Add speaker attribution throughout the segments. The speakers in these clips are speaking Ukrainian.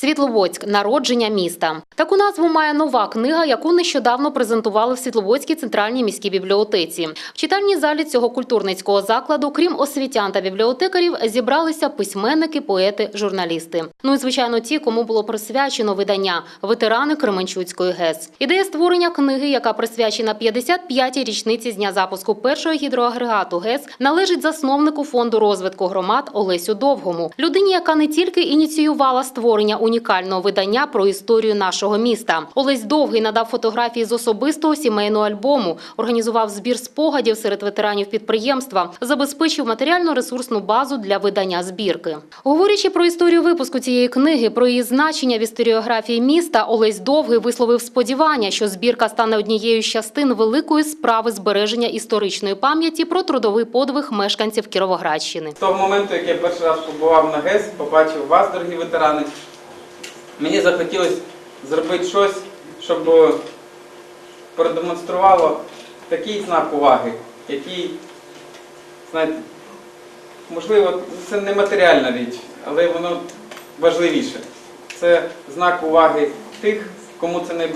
Speaker 1: Світловодськ народження міста. Таку назву має нова книга, яку нещодавно презентували в Світловодській центральній міській бібліотеці. В читальній залі цього культурницького закладу, крім освітян та бібліотекарів, зібралися письменники, поети, журналісти. Ну і звичайно, ті, кому було присвячено видання ветерани Кременчуцької ГЕС. Ідея створення книги, яка присвячена 55-й річниці з дня запуску першого гідроагрегату ГЕС, належить засновнику фонду розвитку громад Олесю Довгому, людині, яка не тільки ініціювала створення унікального видання про історію нашого міста. Олесь Довгий надав фотографії з особистого сімейного альбому, організував збір спогадів серед ветеранів підприємства, забезпечив матеріально-ресурсну базу для видання збірки. Говорячи про історію випуску цієї книги, про її значення в історіографії міста, Олесь Довгий висловив сподівання, що збірка стане однією з частин великої справи збереження історичної пам'яті про трудовий подвиг мешканців Кіровоградщини.
Speaker 2: З того моменту, як я перший раз побував на ГЕС, побачив вас, дорогі ветерани, мені захотілося зробити щось, щоб продемонструвало такий знак уваги, який, знаєте, можливо, це не матеріальна річ, але воно важливіше. Це знак уваги тих, кому це не.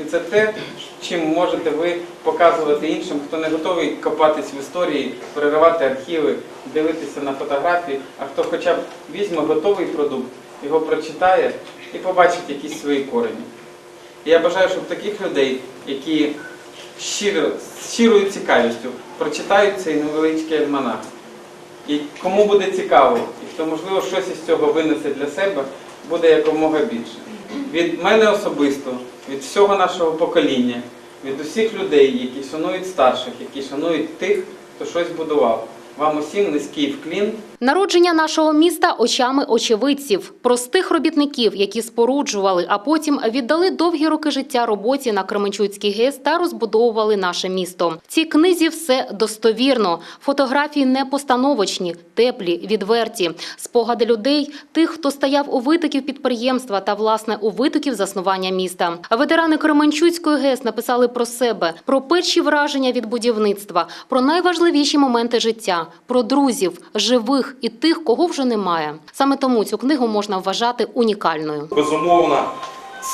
Speaker 2: І це те, чим можете ви показувати іншим, хто не готовий копатись в історії, переривати архіви, дивитися на фотографії, а хто хоча б візьме готовий продукт, його прочитає і побачить якісь свої корені. І я бажаю, щоб таких людей, які щиро, з щирою цікавістю прочитають цей невеличкий альманах. І кому буде цікаво, і хто, можливо, щось із цього винесе для себе, буде якомога більше. Від мене особисто, від всього нашого покоління, від усіх людей, які шанують старших, які шанують тих, хто щось будував. Вам усім низький вклін.
Speaker 1: Народження нашого міста очами очевидців, простих робітників, які споруджували, а потім віддали довгі роки життя роботі на Кременчуцький ГЕС та розбудовували наше місто. В цій книзі все достовірно. Фотографії не постановочні, теплі, відверті. Спогади людей, тих, хто стояв у витоків підприємства та власне у витоків заснування міста. Ветерани Кременчуцької ГЕС написали про себе, про перші враження від будівництва, про найважливіші моменти життя, про друзів, живих і тих, кого вже немає. Саме тому цю книгу можна вважати унікальною.
Speaker 3: Безумовно,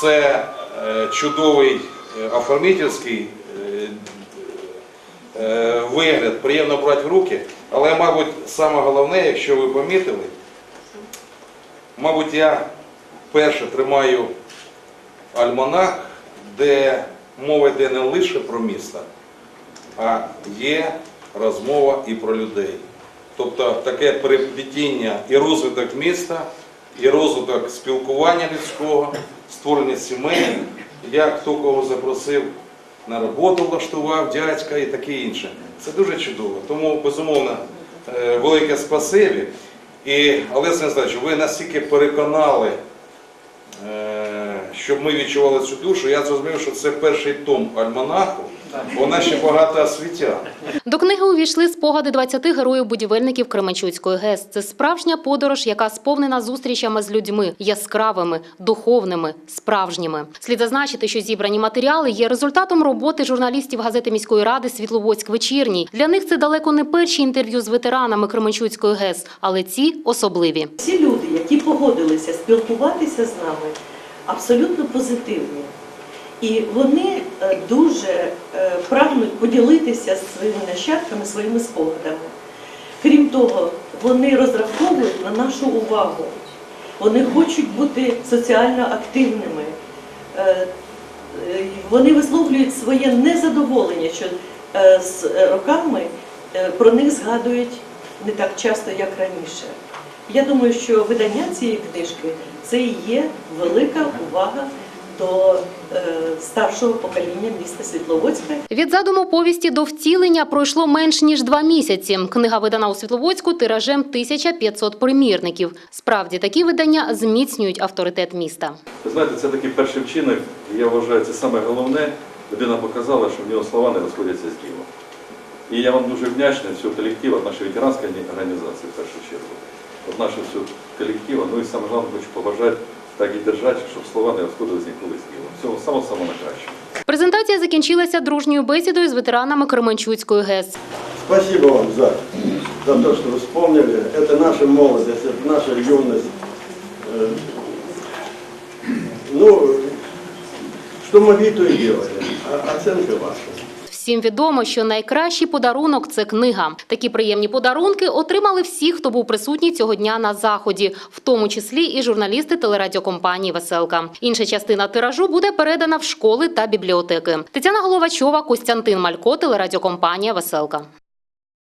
Speaker 3: це е, чудовий е, оформительський е, вигляд, приємно брати в руки. Але, мабуть, саме головне, якщо ви помітили, мабуть, я перше тримаю альманах, де мова йде не лише про місто, а є розмова і про людей. Тобто таке переплетіння і розвиток міста, і розвиток спілкування людського, створення сімей, як хто кого запросив на роботу, влаштував, дядька і таке інше. Це дуже чудово. Тому, безумовно, е, велике спасибі. І, Олеся Нестачу, ви настільки переконали, е, щоб ми відчували цю душу, я зрозумів, що це перший том альманаху, вона ще багато освітян.
Speaker 1: До книги увійшли спогади 20 героїв-будівельників Кременчуцької ГЕС. Це справжня подорож, яка сповнена зустрічами з людьми яскравими, духовними, справжніми. Слід зазначити, що зібрані матеріали є результатом роботи журналістів газети міської ради Світловодськ вечірній. Для них це далеко не перші інтерв'ю з ветеранами Кременчуцької ГЕС, але ці особливі.
Speaker 4: Всі люди, які погодилися спілкуватися з нами, абсолютно позитивні. І вони дуже е, прагнуть поділитися своїми нащадками, своїми спогадами. Крім того, вони розраховують на нашу увагу. Вони хочуть бути соціально активними. Е, е, Вони висловлюють своє незадоволення, що е, з роками е, про них згадують не так часто, як раніше. Я думаю, що видання цієї книжки це і є велика увага до е, старшого покоління міста Світловодська.
Speaker 1: Від задуму повісті до втілення пройшло менш ніж два місяці. Книга видана у Світловодську тиражем 1500 примірників. Справді такі видання зміцнюють авторитет міста.
Speaker 5: Ви знаєте, це такий перший вчинок, і я вважаю, це саме головне. Людина показала, що в нього слова не розходяться з ділом. І я вам дуже вдячний всього колективу, нашої ветеранської організації в першу чергу. От нашого всього колективу, ну і саме головне хочу побажати так і держать, щоб слова не розходились ніколи з ділом. Всього самого самого найкращого.
Speaker 1: Презентація закінчилася дружньою бесідою з ветеранами Кременчуцької ГЕС.
Speaker 6: Спасибо вам за, за те, що ви вспомнили. Це наша молодість, це наша юність. Е, ну, що могли, то і робили. Оценка ваша.
Speaker 1: Всім відомо, що найкращий подарунок це книга. Такі приємні подарунки отримали всі, хто був присутній цього дня на заході, в тому числі і журналісти телерадіокомпанії Веселка. Інша частина тиражу буде передана в школи та бібліотеки. Тетяна Головачова, Костянтин Малько, телерадіокомпанія Веселка.